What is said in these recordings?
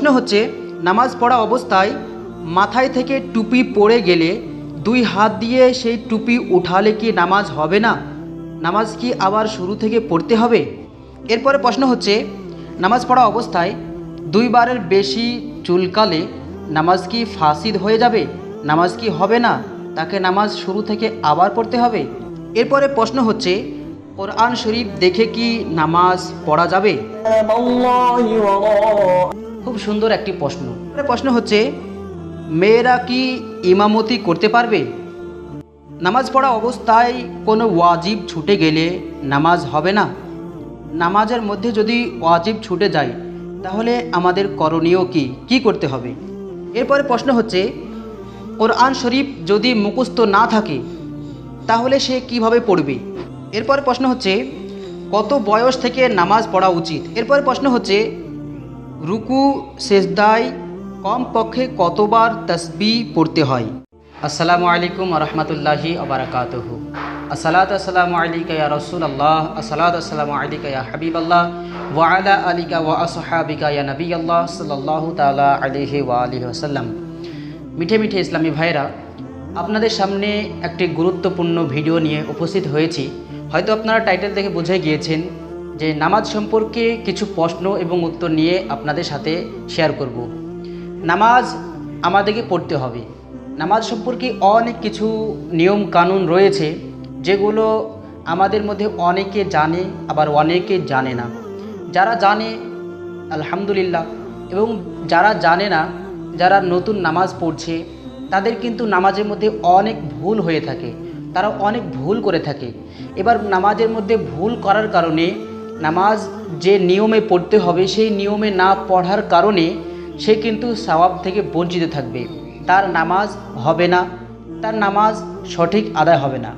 প্রশ্ন হচ্ছে, নামাজ পড়া অবস্থায় মাথায় থেকে টুপি পড়ে গেলে দুই হাত দিয়ে সেই টুপি উঠালে কি নামাজ হবে না? নামাজ কি আবার শুরু থেকে পড়তে হবে? এরপরে প্রশ্ন হচ্ছে, নামাজ পড়া অবস্থায় দুইবারের বেশি চুলকালে নামাজ কি ফাসিদ হয়ে যাবে? নামাজ কি হবে না? তাকে নামাজ শুরু থেকে আবার পড়তে হবে? এরপরে প্রশ্ন হচ্ছে, কোরআন শরীফ দেখে কি নামাজ পড়া যাবে? খুব সুন্দর একটি প্রশ্ন। প্রশ্ন হচ্ছে, মেয়েরা কি ইমামতি করতে পারবে? নামাজ পড়া অবস্থায় কোনো ওয়াজিব ছুটে গেলে নামাজ হবে না। নামাজের মধ্যে যদি ওয়াজিব ছুটে যায়, তাহলে আমাদের করণীয় কি? কি করতে হবে? এরপরে প্রশ্ন হচ্ছে, কোরআন শরীফ যদি মুখস্থ না থাকে, তাহলে সে কীভাবে পড়বে? এরপরে প্রশ্ন হচ্ছে, কত বয়স থেকে নামাজ পড়া উচিত? এরপরে প্রশ্ন হচ্ছে রুকু, সেজদায় কম পক্ষে কতবার তসবি পড়তে হয়। আসসালামু আলাইকুম রহমতুল্লাহি আবরাকাতহ আসসালাত আসসালামু আলিকা রসুল আল্লাহ আসসালাত আসসালামু আলিকা হাবিব আল্লাহ ওয়ালা আলিকা ওয়া আসহাবিকা ইয়া নবী আল্লাহ সাল্লাল্লাহু তাআলা আলাইহি ওয়া আলিহি ওয়াসাল্লাম। মিঠে মিঠে ইসলামী ভাইরা আপনাদের সামনে একটি গুরুত্বপূর্ণ ভিডিও নিয়ে উপস্থিত হয়েছি। হয়তো আপনারা টাইটেল দেখে বুঝে গিয়েছেন যে নামাজ সম্পর্কে কিছু প্রশ্ন এবং উত্তর নিয়ে আপনাদের সাথে শেয়ার করব। নামাজ আমাদেরকে পড়তে হবে। নামাজ সম্পর্কে অনেক কিছু নিয়ম কানুন রয়েছে, যেগুলো আমাদের মধ্যে অনেকে জানে, আবার অনেকে জানে না। যারা জানে, আলহামদুলিল্লাহ, এবং যারা জানে না, যারা নতুন নামাজ পড়ছে, তাদের কিন্তু নামাজের মধ্যে অনেক ভুল হয়ে থাকে। তারা অনেক ভুল করে থাকে। এবার নামাজের মধ্যে ভুল করার কারণে নামাজ যে নিয়মে পড়তে হবে, সেই নিয়মে না পড়ার কারণে সে কিন্তু সওয়াব থেকে বঞ্চিত থাকবে। তার নামাজ হবে না, তার নামাজ সঠিক আদায় হবে না।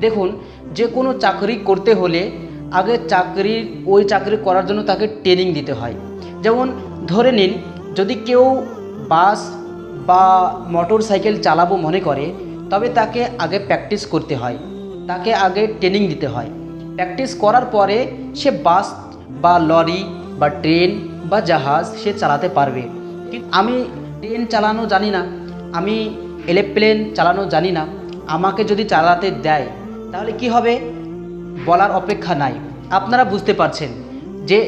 দেখুন, যে কোনো চাকরি করতে হলে আগে চাকরির ওই চাকরি করার জন্য তাকে ট্রেনিং দিতে হয়। যেমন, ধরে নিন, যদি কেউ বাস বা মোটর সাইকেল চালাবো মনে করে, তবে তাকে আগে প্র্যাকটিস করতে হয়। তাকে আগে ট্রেনিং দিতে হয়। প্র্যাকটিস করার পরে সে বাস বা লরি বা ট্রেন বা জাহাজ সে চালাতে পারবে। আমি ট্রেন চালানো জানি না, আমি এরোপ্লেন চালানো জানি না, আমাকে যদি চালাতে দেয়, তাহলে কি হবে? বলার অপেক্ষা নাই। আপনারা বুঝতে পারছেন যে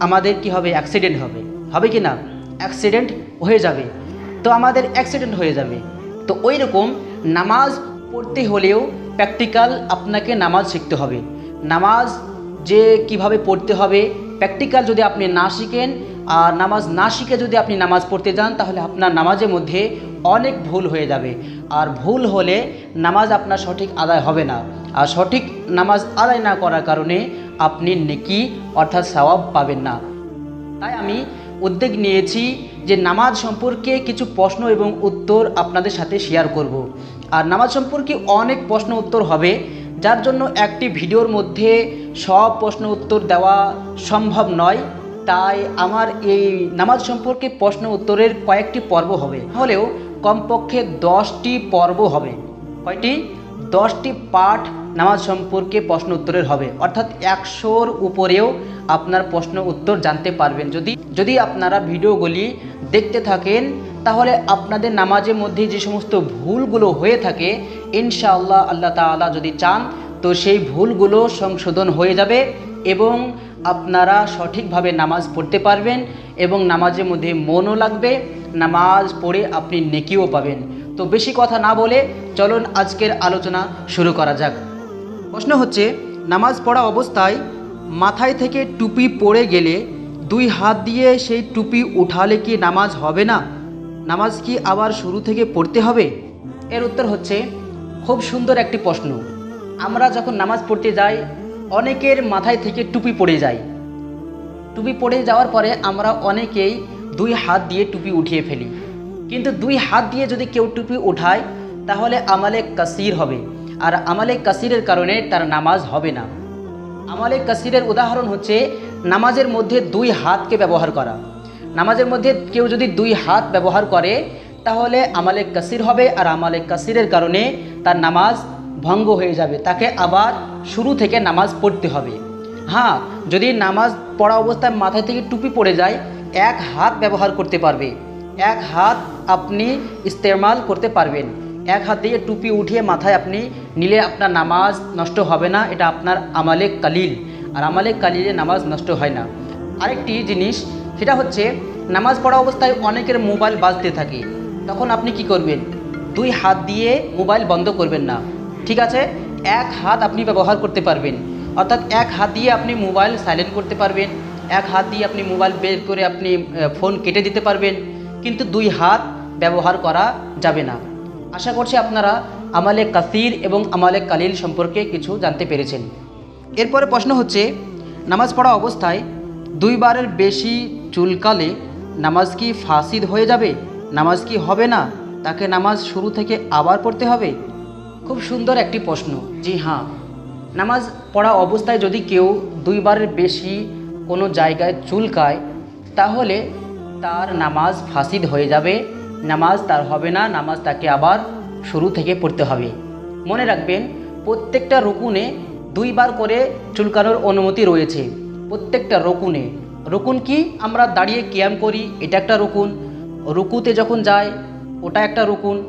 আমাদের কি হবে? অ্যাক্সিডেন্ট হবে। হবে কি না? অ্যাক্সিডেন্ট হয়ে যাবে। তো আমাদের অ্যাক্সিডেন্ট হয়ে যাবে। তো ওই রকম নামাজ পড়তে হলেও প্র্যাকটিক্যাল আপনাকে নামাজ শিখতে হবে। নামাজ যে কীভাবে পড়তে হবে প্র্যাকটিক্যাল যদি আপনি না শিখেন, আর নামাজ না শিখে যদি আপনি নামাজ পড়তে যান, তাহলে আপনার নামাজের মধ্যে অনেক ভুল হয়ে যাবে। আর ভুল হলে নামাজ আপনার সঠিক আদায় হবে না। আর সঠিক নামাজ আদায় না করার কারণে আপনি নেকি অর্থাৎ সওয়াব পাবেন না। তাই আমি উদ্যোগ নিয়েছি যে নামাজ সম্পর্কে কিছু প্রশ্ন এবং উত্তর আপনাদের সাথে শেয়ার করব। আর নামাজ সম্পর্কে অনেক প্রশ্ন উত্তর হবে যার জন্য একটি ভিডিওর মধ্যে সব প্রশ্ন উত্তর দেওয়া সম্ভব নয়। তাই আমার এই নামাজ সম্পর্কে প্রশ্ন উত্তরের কয়েকটি পর্ব হবে। হলেও কমপক্ষে দশটি পর্ব হবে। কয়টি? দশটি পাঠ নামাজ সম্পর্কে প্রশ্ন উত্তরের হবে। অর্থাৎ একশোর উপরেও আপনার প্রশ্ন উত্তর জানতে পারবেন। যদি যদি আপনারা ভিডিওগুলি দেখতে থাকেন তাহলে আপনাদের নামাজের মধ্যে যে সমস্ত ভুলগুলো হয়ে থাকে, ইনশাআল্লাহ আল্লাহ তাআলা যদি চান, তো সেই ভুলগুলো সংশোধন হয়ে যাবে এবং আপনারা সঠিকভাবে নামাজ পড়তে পারবেন এবং নামাজের মধ্যে মনও লাগবে, নামাজ পড়ে আপনি নেকিও পাবেন। তো বেশি কথা না বলে চলুন আজকের আলোচনা শুরু করা যাক। প্রশ্ন হচ্ছে, নামাজ পড়া অবস্থায় মাথায় থেকে টুপি পড়ে গেলে দুই হাত দিয়ে সেই টুপি উঠালে কি নামাজ হবে না? নামাজ কি আবার শুরু থেকে পড়তে হবে? এর উত্তর হচ্ছে, খুব সুন্দর একটি প্রশ্ন। আমরা যখন নামাজ পড়তে যাই, অনেকের মাথায় থেকে টুপি পড়ে যায়। টুপি পড়ে যাওয়ার পরে আমরা অনেকেই দুই হাত দিয়ে টুপি উঠিয়ে ফেলি। কিন্তু দুই হাত দিয়ে যদি কেউ টুপি উঠায়, তাহলে আমালে কাসির হবে। আর আমালে কাসিরের কারণে তার নামাজ হবে না। আমালে কাসিরের উদাহরণ হচ্ছে, নামাজের মধ্যে দুই হাতকে ব্যবহার করা। নামাজের মধ্যে কেউ যদি দুই হাত ব্যবহার করে, তাহলে আমালে কাসির হবে আর আমালে কাসিরের কারণে তার নামাজ ভঙ্গ হয়ে যাবে। তাকে আবার শুরু থেকে নামাজ পড়তে হবে। হ্যাঁ যদি নামাজ পড়া অবস্থায় মাথা থেকে টুপি পড়ে যায়, এক হাত ব্যবহার করতে পারবে। এক হাত আপনি ইস্তেমাল করতে পারবেন। এক হাত দিয়ে টুপি উঠিয়ে মাথায় আপনি নিলে আপনার নামাজ নষ্ট হবে না। এটা আপনার আমালে কালিল। আর আমালে কালিলে নামাজ নষ্ট হয় না। আরেকটি জিনিস সেটা হচ্ছে, নামাজ পড়া অবস্থায় অনেকের মোবাইল বাজতে থাকে। তখন আপনি কি করবেন? দুই হাত দিয়ে মোবাইল বন্ধ করবেন না। ঠিক আছে? এক হাত আপনি ব্যবহার করতে পারবেন। অর্থাৎ এক হাত দিয়ে আপনি মোবাইল সাইলেন্ট করতে পারবেন। এক হাত দিয়ে আপনি মোবাইল বের করে আপনি ফোন কেটে দিতে পারবেন। কিন্তু দুই হাত ব্যবহার করা যাবে না। আশা করছি আপনারা আমালে কাসির এবং আমালে কালিল সম্পর্কে কিছু জানতে পেরেছেন। এরপরে প্রশ্ন হচ্ছে, নামাজ পড়া অবস্থায় দুইবারের বেশি চুলকালে নামাজ কি ফাসিদ হয়ে যাবে? নামাজ কি হবে না? তাকে নামাজ শুরু থেকে আবার পড়তে হবে? খুব সুন্দর একটি প্রশ্ন। জি হ্যাঁ। নামাজ পড়া অবস্থায় যদি কেউ দুইবারের বেশি কোনো জায়গায় চুলকায়, তাহলে তার নামাজ ফাসিদ হয়ে যাবে। নামাজ তার হবে না, নামাজ তাকে আবার শুরু থেকে পড়তে হবে। মনে রাখবেন, প্রত্যেকটা রুকুনে দুইবার করে চুলকানোর অনুমতি রয়েছে। প্রত্যেকটা রকুনে। রকুন কি? আমরা দাঁড়িয়ে কিয়াম করি, এটা একটা রকুন। রুকুতে যখন যাই, ওটা একটা রুকুন।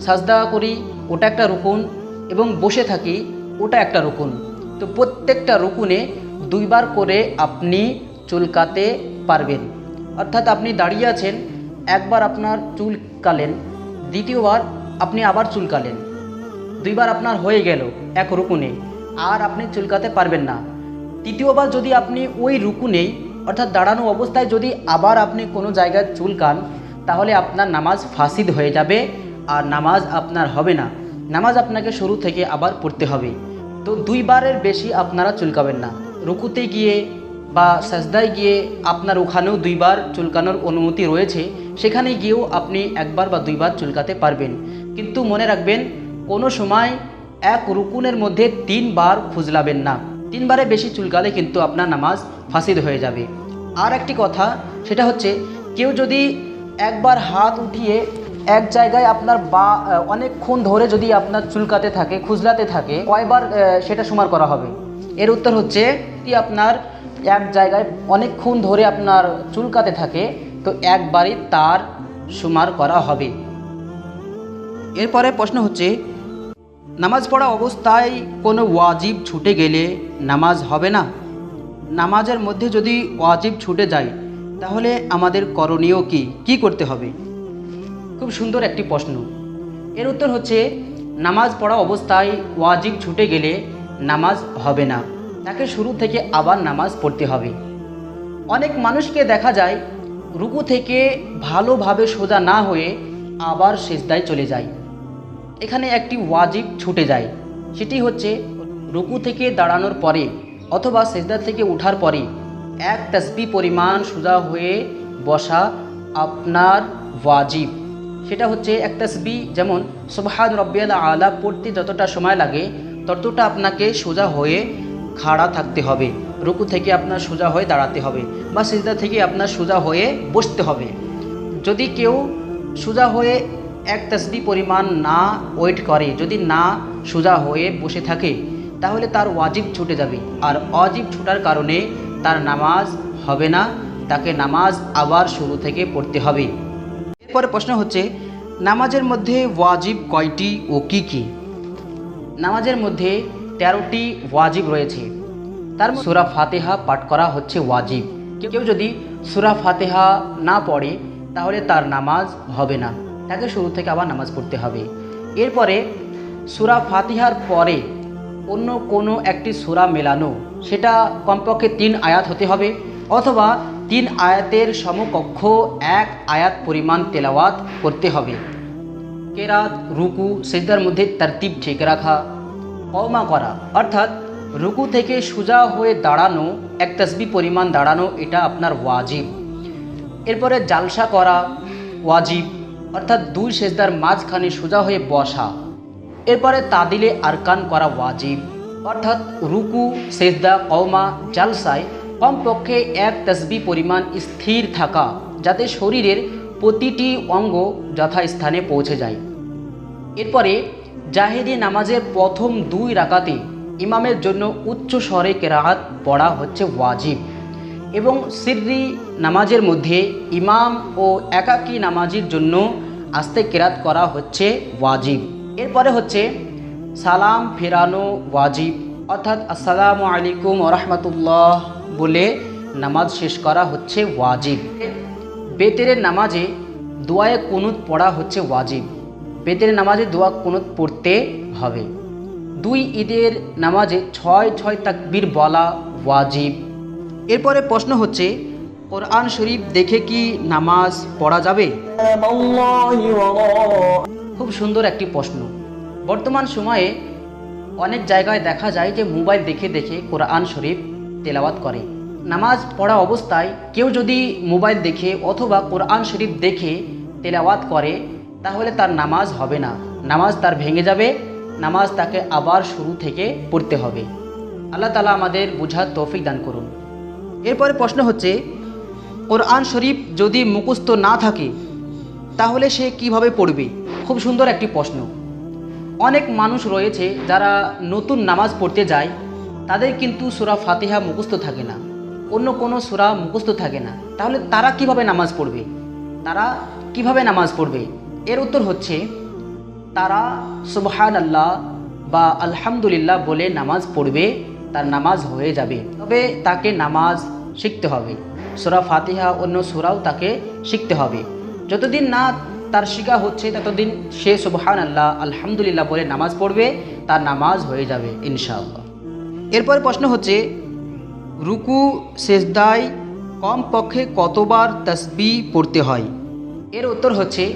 সাজদা করি, ওটা একটা রুকুন। এবং বসে থাকি, ওটা একটা রুকুন। তো প্রত্যেকটা রুকুনে দুইবার করে আপনি চুলকাতে পারবেন। অর্থাৎ আপনি দাঁড়িয়ে আছেন, একবার আপনার চুলকালেন, দ্বিতীয়বার আপনি আবার চুলকালেন। দুইবার আপনার হয়ে গেল এক রুকুনে। আর আপনি চুলকাতে পারবেন না। তৃতীয়বার যদি আপনি ওই রুকুনেই অর্থাৎ দাঁড়ানো অবস্থায় যদি আবার আপনি কোনো জায়গায় চুলকান তাহলে আপনার নামাজ ফাসিদ হয়ে যাবে আর নামাজ আপনার হবে না। নামাজ আপনাকে শুরু থেকে আবার পড়তে হবে। তো দুইবারের বেশি আপনারা চুলকাবেন না। রুকুতে গিয়ে বা সাজদায় গিয়ে আপনার ওখানেও দুইবার চুলকানোর অনুমতি রয়েছে। সেখানে গিয়েও আপনি একবার বা দুইবার চুলকাতে পারবেন। কিন্তু মনে রাখবেন, কোনো সময় এক রুকুনের মধ্যে তিনবার খুজলাবেন না। তিনবারে বেশি চুলকালে কিন্তু আপনার নামাজ ফাসিদ হয়ে যাবে। আর একটি কথা, সেটা হচ্ছে, কেউ যদি একবার হাত উঠিয়ে এক জায়গায় আপনার বা অনেকক্ষণ ধরে যদি আপনার চুলকাতে থাকে, খুজলাতে থাকে, কয়বার সেটা সমার করা হবে? এর উত্তর হচ্ছে আপনার এক জায়গায় অনেকক্ষণ ধরে আপনার চুলকাতে থাকে, তো একবারই তার সুমার করা হবে। এরপরে প্রশ্ন হচ্ছে নামাজ পড়া অবস্থায় কোনো ওয়াজিব ছুটে গেলে নামাজ হবে না। নামাজের মধ্যে যদি ওয়াজিব ছুটে যায়, তাহলে আমাদের করণীয় কি? কি করতে হবে? খুব সুন্দর একটি প্রশ্ন। এর উত্তর হচ্ছে, নামাজ পড়া অবস্থায় ওয়াজিব ছুটে গেলে নামাজ হবে না। তাকে শুরু থেকে আবার নামাজ পড়তে হবে। অনেক মানুষকে দেখা যায়, রুকু থেকে ভালোভাবে সোজা না হয়ে আবার সেজদায় চলে যায়। এখানে একটি ওয়াজিব ছুটে যায়। সেটি হচ্ছে, রুকু থেকে দাঁড়ানোর পরে অথবা সেজদা থেকে ওঠার পরে এক তসবি পরিমাণ সোজা হয়ে বসা আপনার ওয়াজিব। সেটা হচ্ছে এক তসবি, যেমন, সুবহান রব্বিয়াল আলা পড়তে যতটা সময় লাগে, ততটা আপনাকে সোজা হয়ে খাড়া থাকতে হবে। রুকু থেকে আপনার সোজা হয়ে দাঁড়াতে হবে বা সিজদা থেকে আপনার সোজা হয়ে বসতে হবে। যদি কেউ সোজা হয়ে এক তসবি পরিমাণ না ওয়েট করে, যদি না সোজা হয়ে বসে থাকে, তাহলে তার ওয়াজিব ছুটে যাবে। আর অজিব ছুটার কারণে তার নামাজ হবে না, তাকে নামাজ আবার শুরু থেকে পড়তে হবে। এরপরে প্রশ্ন হচ্ছে, নামাজের মধ্যে ওয়াজিব কয়টি ও কি কী? নামাজের মধ্যে তেরোটি ওয়াজিব রয়েছে। তার সুরা ফাতেহা পাঠ করা হচ্ছে ওয়াজিব। কেউ যদি সুরা ফাতেহা না পড়ে, তাহলে তার নামাজ হবে না। তাকে শুরু থেকে আবার নামাজ পড়তে হবে। এরপরে সুরা ফাতিহার পরে অন্য কোনো একটি সুরা মেলানো, সেটা কমপক্ষে তিন আয়াত হতে হবে, অথবা তিন আয়াতের সমকক্ষ এক আয়াত পরিমাণ তেলাওয়াত করতে হবে। কেরাত, রুকু, সেজদার মধ্যে তারতিব ঠিক রাখা, কওমা করা, অর্থাৎ রুকু থেকে সোজা হয়ে দাঁড়ানো, এক তসবি পরিমাণ দাঁড়ানো, এটা আপনার ওয়াজিব। এরপরে জালসা করা, ওয়াজিব। অর্থাৎ দুই সেজদার মাঝখানে সোজা হয়ে বসা। এরপরে তাদিলে আরকান করা ওয়াজিব। অর্থাৎ রুকু, সেজদা, কওমা, জালসায় কমপক্ষে এক তসবি পরিমাণ স্থির থাকা, যাতে শরীরের প্রতিটি অঙ্গ যথাস্থানে পৌঁছে যায়। এরপরে জাহেরি নামাজের প্রথম দুই রাকাতে ইমামের জন্য উচ্চ স্বরে কেরাহাত পড়া হচ্ছে ওয়াজিব। এবং সিররি নামাজের মধ্যে ইমাম ও একাকী নামাজির জন্য আস্তে কেরাত করা হচ্ছে ওয়াজিব। এরপরে হচ্ছে সালাম ফেরানো ওয়াজিব। অর্থাৎ আসসালামু আলাইকুম রহমতুল্লাহ বলে নামাজ শেষ করা হচ্ছে ওয়াজিব। বেতেরের নামাজে দোয়ায়ে কুনুত পড়া হচ্ছে ওয়াজিব। বেতের নামাজে দোয়া কুনুত পড়তে হবে। দুই ঈদের নামাজে ছয় ছয় তাকবির বলা ওয়াজিব। এরপরে প্রশ্ন হচ্ছে, কোরআন শরীফ দেখে কি নামাজ পড়া যাবে? খুব সুন্দর একটি প্রশ্ন। বর্তমান সময়ে অনেক জায়গায় দেখা যায় যে মোবাইল দেখে দেখে কোরআন শরীফ তেলাওয়াত করে। নামাজ পড়া অবস্থায় কেউ যদি মোবাইল দেখে অথবা কোরআন শরীফ দেখে তেলাওয়াত করে, তাহলে তার নামাজ হবে না। নামাজ তার ভেঙে যাবে, নামাজ তাকে আবার শুরু থেকে পড়তে হবে। আল্লাহ তালা আমাদের বুঝার তৌফিক দান করুন। এরপরে প্রশ্ন হচ্ছে, কোরআন শরীফ যদি মুখস্থ না থাকে, তাহলে সে কীভাবে পড়বে? খুব সুন্দর একটি প্রশ্ন। অনেক মানুষ রয়েছে যারা নতুন নামাজ পড়তে যায়, তাদের কিন্তু সুরা ফাতিহা মুখস্থ থাকে না। অন্য কোনো সুরা মুখস্থ থাকে না। তাহলে তারা কীভাবে নামাজ পড়বে? তারা কীভাবে নামাজ পড়বে? এর উত্তর হচ্ছে, তারা সুবহান আল্লাহ বা আলহামদুলিল্লাহ বলে নামাজ পড়বে। তার নামাজ হয়ে যাবে। তবে তাকে নামাজ শিখতে হবে। সুরা ফাতিহা অন্য সুরাও তাকে শিখতে হবে। যতদিন না তার শিকা হচ্ছে, ততদিন সে সুবহান আল্লাহ আলহামদুলিল্লাহ বলে নামাজ পড়বে, তার নামাজ হয়ে যাবে, ইনশাআল্লাহ। এরপর প্রশ্ন হচ্ছে, রুকু, সেজদায় কমপক্ষে কতবার তসবি পড়তে হয়? এর উত্তর হচ্ছে,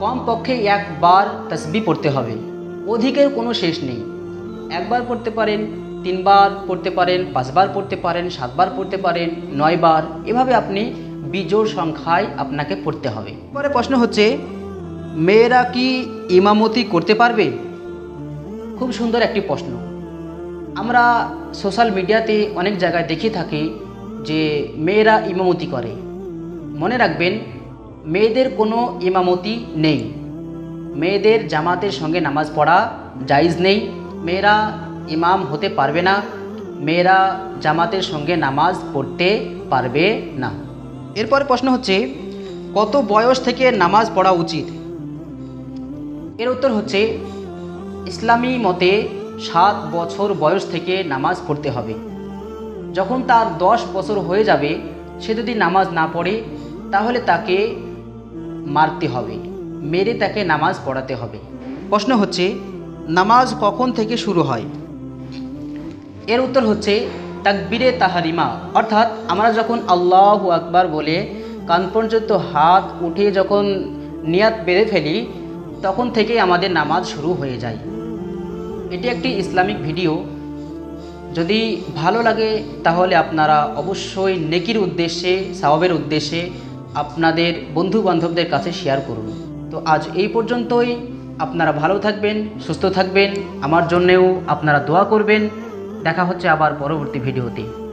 কমপক্ষে একবার তসবি পড়তে হবে। অধিকের কোনো শেষ নেই। একবার পড়তে পারেন তিনবার পড়তে পারেন, পাঁচবার পড়তে পারেন, সাতবার পড়তে পারেন, নয়বার। এভাবে আপনি বিজোড় সংখ্যায় আপনাকে পড়তে হবে। পরে প্রশ্ন হচ্ছে, মেয়েরা কি ইমামতি করতে পারবে? খুব সুন্দর একটি প্রশ্ন। আমরা সোশ্যাল মিডিয়াতে অনেক জায়গায় দেখে থাকি যে মেয়েরা ইমামতি করে। মনে রাখবেন, মেয়েদের কোনো ইমামতি নেই। মেয়েদের জামাতের সঙ্গে নামাজ পড়া জায়েজ নেই। মেয়েরা ইমাম হতে পারবে না, মেয়েরা জামাতের সঙ্গে নামাজ পড়তে পারবে না। এরপর প্রশ্ন হচ্ছে, কত বয়স থেকে নামাজ পড়া উচিত? এর উত্তর হচ্ছে, ইসলামী মতে সাত বছর বয়স থেকে নামাজ পড়তে হবে। যখন তার দশ বছর হয়ে যাবে, সে যদি নামাজ না পড়ে, তাহলে তাকে মারতে হবে, মেরে তাকে নামাজ পড়াতে হবে। প্রশ্ন হচ্ছে, নামাজ কখন থেকে শুরু হয়? এর উত্তর হচ্ছে তাকবিরে তাহারিমা। অর্থাৎ আমরা যখন আল্লাহ আকবার বলে কান পর্যন্ত হাত উঠে যখন নিয়াত বেঁধে ফেলি, তখন থেকেই আমাদের নামাজ শুরু হয়ে যায়। এটি একটি ইসলামিক ভিডিও। যদি ভালো লাগে, তাহলে আপনারা অবশ্যই নেকির উদ্দেশ্যে, সাওয়াবের উদ্দেশ্যে আপনাদের বন্ধু বান্ধবদের কাছে শেয়ার করুন। তো আজ এই পর্যন্তই। আপনারা ভালো থাকবেন, সুস্থ থাকবেন। আমার জন্যেও আপনারা দোয়া করবেন। দেখা হচ্ছে আবার পরবর্তী ভিডিওতে।